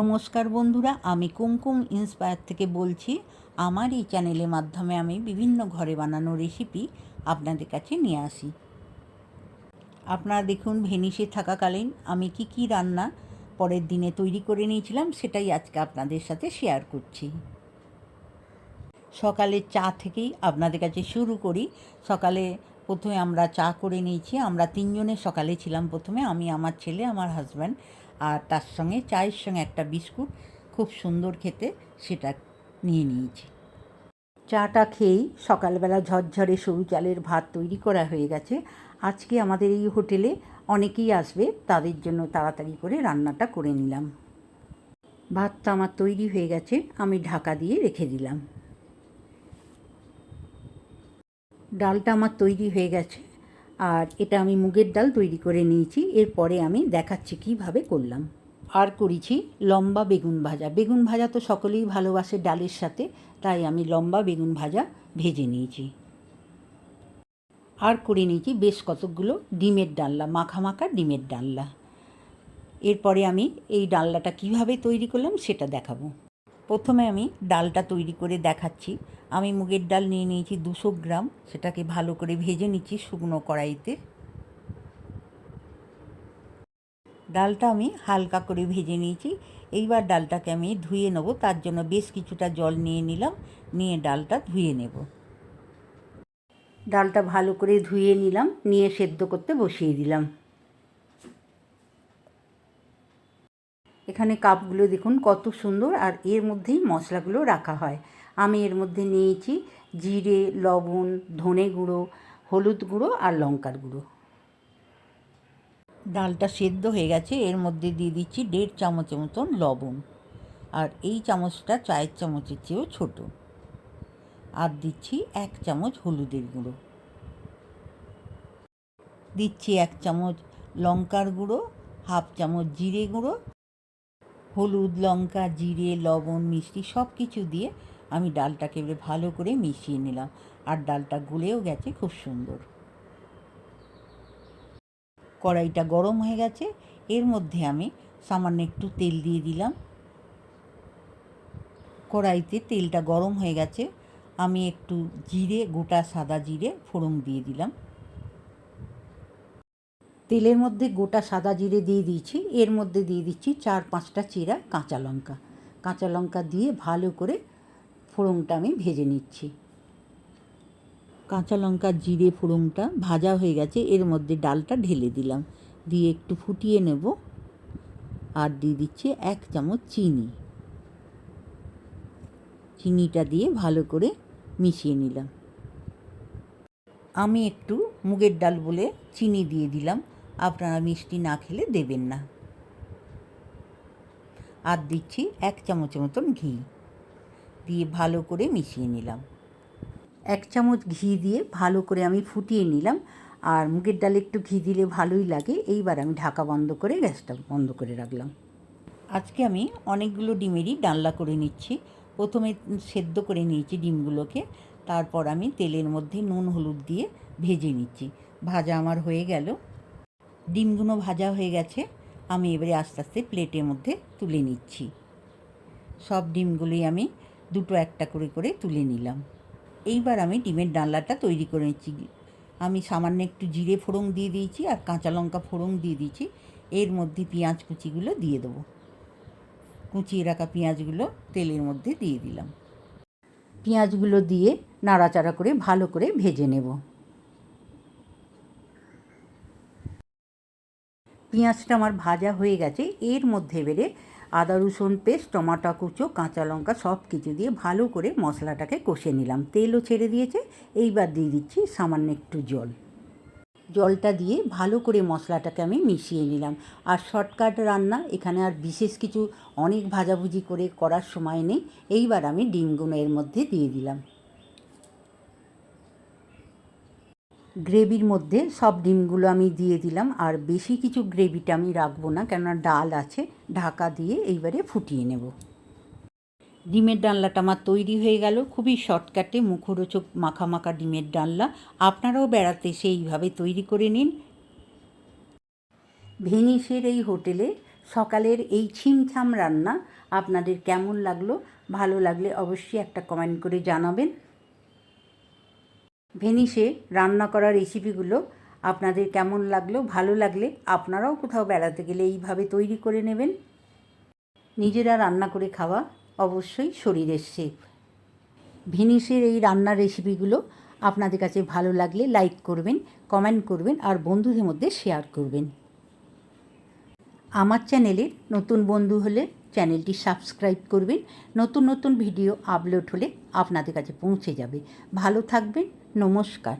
নমস্কার বন্ধুরা, আমি কুমকুম ইন্সপায়ার থেকে বলছি, আমার এই চ্যানেলের মাধ্যমে আমি বিভিন্ন ঘরে বানানো রেসিপি আপনাদের কাছে নিয়ে আসি। আপনারা দেখুন, ভেনিসে থাকাকালীন আমি কি কি রান্না পরের দিনে তৈরি করে নিয়েছিলাম, সেটাই আজকে আপনাদের সাথে শেয়ার করছি। সকালের চা থেকেই আপনাদের কাছে শুরু করি। সকালে প্রথমে আমরা চা করে নিয়েছি, আমরা তিনজনে সকালে ছিলাম প্রথমে, আমি, আমার ছেলে, আমার হাজব্যান্ড আর তার সঙ্গে চায়ের সঙ্গে একটা বিস্কুট খুব সুন্দর খেতে সেটা নিয়ে নিয়েছি। চাটা খেয়েই সকালবেলা ঝরঝরে সরু চালের ভাত তৈরি করা হয়ে গেছে। আজকে আমাদের এই হোটেলে অনেকেই আসবে, তাদের জন্য তাড়াতাড়ি করে রান্নাটা করে নিলাম। ভাতটা আমার তৈরি হয়ে গেছে, আমি ঢাকা দিয়ে রেখে দিলাম। ডালটা আমার তৈরি হয়ে গেছে আর এটা আমি মুগের ডাল তৈরি করে নিয়েছি, এরপরে আমি দেখাচ্ছি কীভাবে করলাম। আর করেছি লম্বা বেগুন ভাজা। বেগুন ভাজা তো সকলেই ভালোবাসে ডালের সাথে, তাই আমি লম্বা বেগুন ভাজা ভেজে নিয়েছি। আর করে নিয়েছি বেশ কতকগুলো ডিমের ডাল্লা মাখা মাখা ডিমের ডাল্লা এরপরে আমি এই ডাল্লাটা কীভাবে তৈরি করলাম সেটা দেখাবো। প্রথমে আমি ডালটা তৈরি করে দেখাচ্ছি। আমি মুগের ডাল নিয়ে নিয়েছি দুশো গ্রাম। সেটাকে ভালো করে ভেজে নিচ্ছি শুকনো কড়াইতে। ডালটা আমি হালকা করে ভেজে নিয়েছি। এইবার ডালটাকে আমি ধুয়ে নেব। তার জন্য বেশ কিছুটা জল নিয়ে নিলাম। নিয়ে ডালটা ধুয়ে নেব। ডালটা ভালো করে ধুয়ে নিলাম। নিয়ে সেদ্ধ করতে বসিয়ে দিলাম। এখানে কাপগুলো দেখুন কত সুন্দর আর এর মধ্যেই মশলাগুলো রাখা হয়। আমি এর মধ্যে নিয়েছি জিরে, লবণ, ধনে গুঁড়ো, হলুদ গুঁড়ো আর লঙ্কার গুঁড়ো। ডালটা সেদ্ধ হয়ে গেছে, এর মধ্যে দিয়ে দিচ্ছি দেড় চামচের মতন লবণ। আর এই চামচটা চায়ের চামচের চেয়েও ছোট। আর দিচ্ছি এক চামচ হলুদের গুঁড়ো। দিচ্ছি এক চামচ লঙ্কার গুঁড়ো, হাফ চামচ জিরে গুঁড়ো হলুদ, লঙ্কা, জিরে, লবণ, মিষ্টি সব কিছু দিয়ে আমি ডালটাকে এবারে ভালো করে মিশিয়ে নিলাম। আর ডালটা গুলেও গেছে, খুব সুন্দর। কড়াইটা গরম হয়ে গেছে। এর মধ্যে আমি সামান্য একটু তেল দিয়ে দিলাম। কড়াইতে তেলটা গরম হয়ে গেছে। আমি একটু জিরে, গোটা সাদা জিরে, ফোড়ন দিয়ে দিলাম। তেলের মধ্যে গোটা সাদা জিরে দিয়ে দিয়েছি। এর মধ্যে দিয়ে দিচ্ছি চার পাঁচটা চিরা কাঁচা লঙ্কা। কাঁচা লঙ্কা দিয়ে ভালো করে ফোড়নটা আমি ভেজে নিচ্ছি। কাঁচা লঙ্কা, জিরে, ফোড়নটা ভাজা হয়ে গেছে। এর মধ্যে ডালটা ঢেলে দিলাম। দিয়ে একটু ফুটিয়ে নেব। আর দিয়ে দিচ্ছি এক চামচ চিনি। চিনিটা দিয়ে ভালো করে মিশিয়ে নিলাম। আমি একটু মুগের ডাল বলে চিনি দিয়ে দিলাম। আপনারা মিষ্টি না খেলে দেবেন না। আর দিচ্ছি এক চামচের মতন ঘি। দিয়ে ভালো করে মিশিয়ে নিলাম। এক চামচ ঘি দিয়ে ভালো করে আমি ফুটিয়ে নিলাম। আর মুগের ডালে একটু ঘি দিলে ভালোই লাগে। এইবার আমি ঢাকা বন্ধ করে গ্যাসটা বন্ধ করে রাখলাম। আজকে আমি অনেকগুলো ডিমেরই ডালনা করে নিচ্ছি। প্রথমে সেদ্ধ করে নিয়েছি ডিমগুলোকে। তারপর আমি তেলের মধ্যে নুন, হলুদ দিয়ে ভেজে নিচ্ছি। ভাজা আমার হয়ে গেল। ডিমগুলো ভাজা হয়ে গেছে, আমি এবারে আস্তে আস্তে প্লেটের মধ্যে তুলে নিচ্ছি। সব ডিমগুলোই আমি দুটো একটা করে করে তুলে নিলাম। এইবার আমি ডিমের ডালনাটা তৈরি করে নিচ্ছি। আমি সামান্য একটু জিরে ফোড়ন দিয়ে দিয়েছি আর কাঁচা লঙ্কা ফোড়ন দিয়ে দিয়েছি। এর মধ্যে পেঁয়াজ কুচিগুলো দিয়ে দেবো। কুচিয়ে রাখা পেঁয়াজগুলো তেলের মধ্যে দিয়ে দিলাম। পেঁয়াজগুলো দিয়ে নাড়াচাড়া করে ভালো করে ভেজে নেব। পেঁয়াজটা আমার ভাজা হয়ে গেছে, এর মধ্যে এবারে আদা, রসুন পেস্ট, টমাটো, কুচো, কাঁচা লঙ্কা সব কিছু দিয়ে ভালো করে মশলাটাকে কষে নিলাম। তেলও ছেড়ে দিয়েছে, এইবার দিয়ে দিচ্ছি সামান্য একটু জল। জলটা দিয়ে ভালো করে মশলাটাকে আমি মিশিয়ে নিলাম। আর শর্টকাট রান্না, এখানে আর বিশেষ কিছু অনেক ভাজাভুজি করে করার সময় নেই, এইবার আমি ডিমগুলো এর মধ্যে দিয়ে দিলাম। গ্রেভির মধ্যে সব ডিমগুলো আমি দিয়ে দিলাম, আর বেশি কিছু গ্রেভিটা আমি রাখব না, কেননা ডাল আছে, ঢাকা দিয়ে এইবারে ফুটিয়ে নেব। ডিমের ডালনাটা আমার তৈরি হয়ে গেল, খুবই শর্টকাটে মুখরোচক মাখা ডিমের ডালনা, আপনারাও বেড়াতে সেইভাবে তৈরি করে নিন। ভেনিসের এই হোটেলে সকালের এই ছিমছাম রান্না আপনাদের কেমন লাগল, ভালো লাগলে অবশ্যই একটা কমেন্ট করে জানাবেন। ভেনিসে রান্না করা রেসিপিগুলো আপনাদের কেমন লাগল, ভালো লাগলে আপনারাও কোথাও বেড়াতে গেলে এইভাবে তৈরি করে নেবেন। নিজেরা রান্না করে খাওয়া অবশ্যই শরীরের শেপ ভেনিসের এই রান্নার রেসিপিগুলো আপনাদের কাছে ভালো লাগলে লাইক করবেন কমেন্ট করবেন আর বন্ধুদের মধ্যে শেয়ার করবেন। আমার চ্যানেলে নতুন বন্ধু হলে চ্যানেলটি সাবস্ক্রাইব করবেন। নতুন নতুন ভিডিও আপলোড হলে আপনাদের কাছে পৌঁছে যাবে। ভালো থাকবেন। নমস্কার।